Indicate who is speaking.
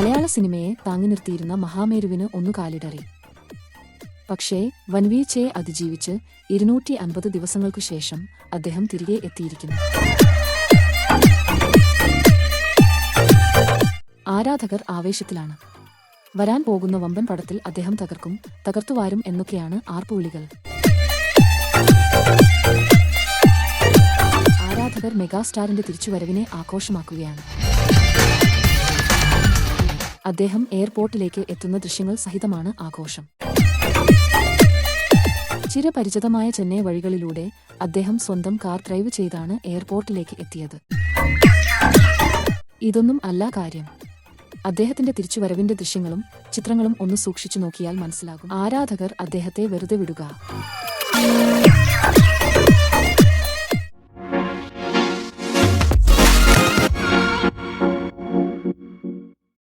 Speaker 1: മലയാള സിനിമയെ താങ്ങി നിർത്തിയിരുന്ന മഹാമേരുവിന് ഒന്നു കാലിടറി. പക്ഷേ വൻവീഴ്ചയെ അതിജീവിച്ച് ഇരുന്നൂറ്റി അൻപത് ദിവസങ്ങൾക്കു ശേഷം അദ്ദേഹം തിരികെ എത്തിയിരിക്കുന്നു. ആരാധകർ ആവേശത്തിലാണ്. വരാൻ പോകുന്ന വമ്പൻ പടത്തിൽ അദ്ദേഹം തകർക്കും തകർത്തുവാരും എന്നൊക്കെയാണ് ആർപ്പുവിളികൾ. ആരാധകർ മെഗാസ്റ്റാറിന്റെ തിരിച്ചുവരവിനെ ആഘോഷമാക്കുകയാണ്. അദ്ദേഹം എയർപോർട്ടിലേക്ക് എത്തുന്ന ദൃശ്യങ്ങൾ സഹിതമാണ് ആഘോഷം. ചിരപരിചിതമായ ചെന്നൈ വഴികളിലൂടെ അദ്ദേഹം സ്വന്തം കാർ ഡ്രൈവ് ചെയ്താണ് എയർപോർട്ടിലേക്ക് എത്തിയത്. ഇതൊന്നും അല്ല കാര്യം. അദ്ദേഹത്തിന്റെ തിരിച്ചുവരവിന്റെ ദൃശ്യങ്ങളും ചിത്രങ്ങളും ഒന്ന് സൂക്ഷിച്ചു നോക്കിയാൽ മനസ്സിലാകും. ആരാധകർ അദ്ദേഹത്തെ വെറുതെ വിടുക.